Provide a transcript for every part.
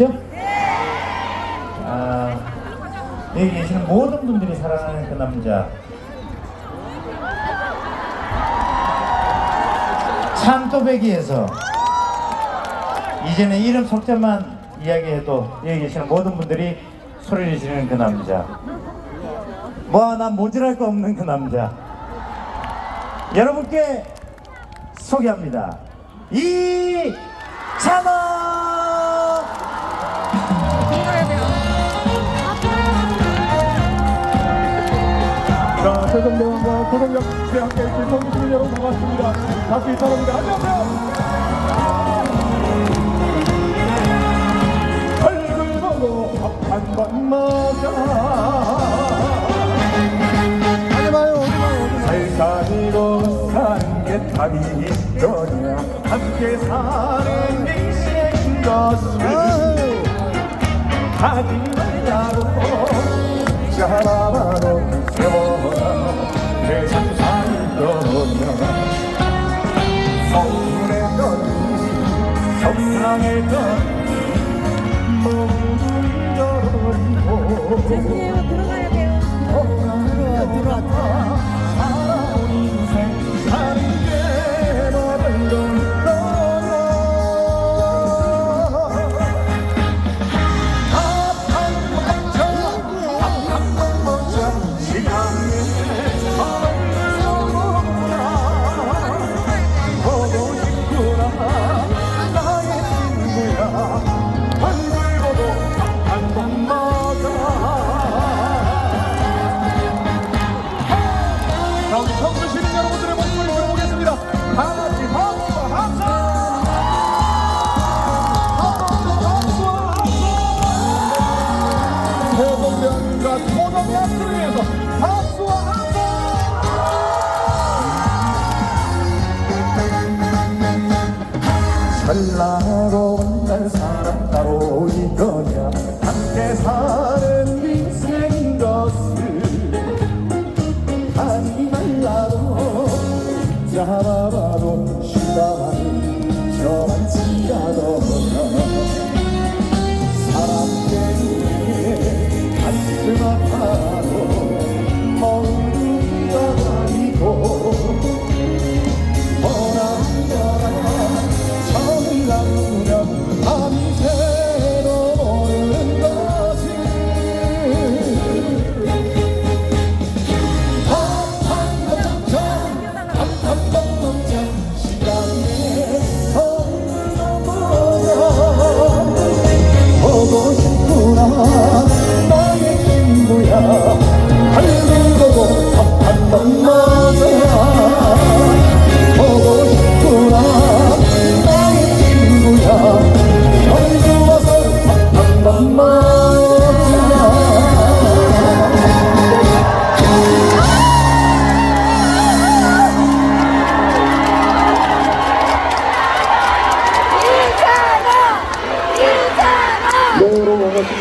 그렇죠? 아, 여기 계시는 모든 분들이 사랑하는 그 남자. 참또배기에서 이제는 이름 석자만 이야기해도 여기 계시는 모든 분들이 소리를 지르는 그 남자. 뭐 하나 모질할 거 없는 그 남자. 여러분께 소개합니다. 이찬원! 자, 세종대왕과 고동역에 함께 해주신 성주시민 여러분 반갑습니다. 다시 이찬원입니다. 안녕하세요. 얼굴 보고 밥한번 먹자. 어디 봐요 어디 봐요 어디 잘 가지고 사는 게 답이더냐. 함께 사는 인생 것을 하지 말라고 잡아놓고 세워라 세상 살더냐 서운했던 속상했던 모두 잊어버리고 소동면과 소동이 함수를 위해서 박수와 함성! 잘나고 온날 사람 따로 이거냐 함께 사는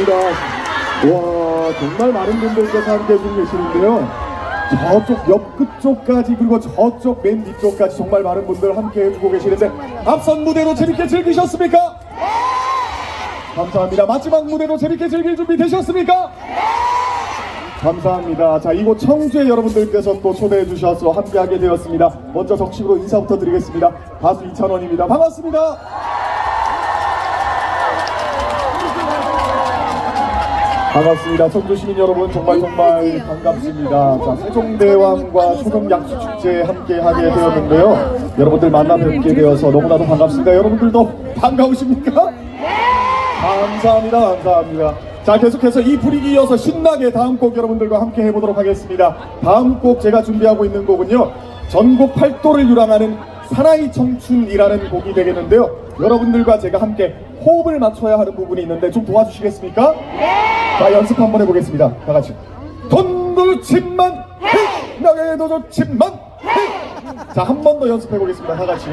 반갑습니다. 와, 정말 많은 분들께서 함께 해 주고 계시는데요. 저쪽 옆 끝쪽까지 그리고 저쪽 맨 뒤쪽까지 정말 많은 분들 함께 해 주고 계시는데 앞선 무대도 재밌게 즐기셨습니까? 감사합니다. 마지막 무대도 재밌게 즐길 준비 되셨습니까? 감사합니다. 자, 이곳 청주의 여러분들께서 또 초대해 주셔서 함께하게 되었습니다. 먼저 적식으로 인사부터 드리겠습니다. 가수 이찬원입니다. 반갑습니다. 반갑습니다. 청주 시민 여러분 정말 정말 반갑습니다. 자, 세종대왕과 초경약수축제 함께 하게 되었는데요. 여러분들 만나 뵙게 되어서 너무나도 반갑습니다. 여러분들도 반가우십니까? 감사합니다. 감사합니다. 자, 계속해서 이 분위기 이어서 신나게 다음 곡 여러분들과 함께 해보도록 하겠습니다. 다음 곡 제가 준비하고 있는 곡은요. 전국 팔도를 유랑하는 사나이 청춘이라는 곡이 되겠는데요. 여러분들과 제가 함께 호흡을 맞춰야 하는 부분이 있는데 좀 도와주시겠습니까? 자, 연습 한번 해보겠습니다. 다 같이. 돈도 좋지만! 명예도 좋지만! 자, 한 번 더 연습해보겠습니다. 다 같이.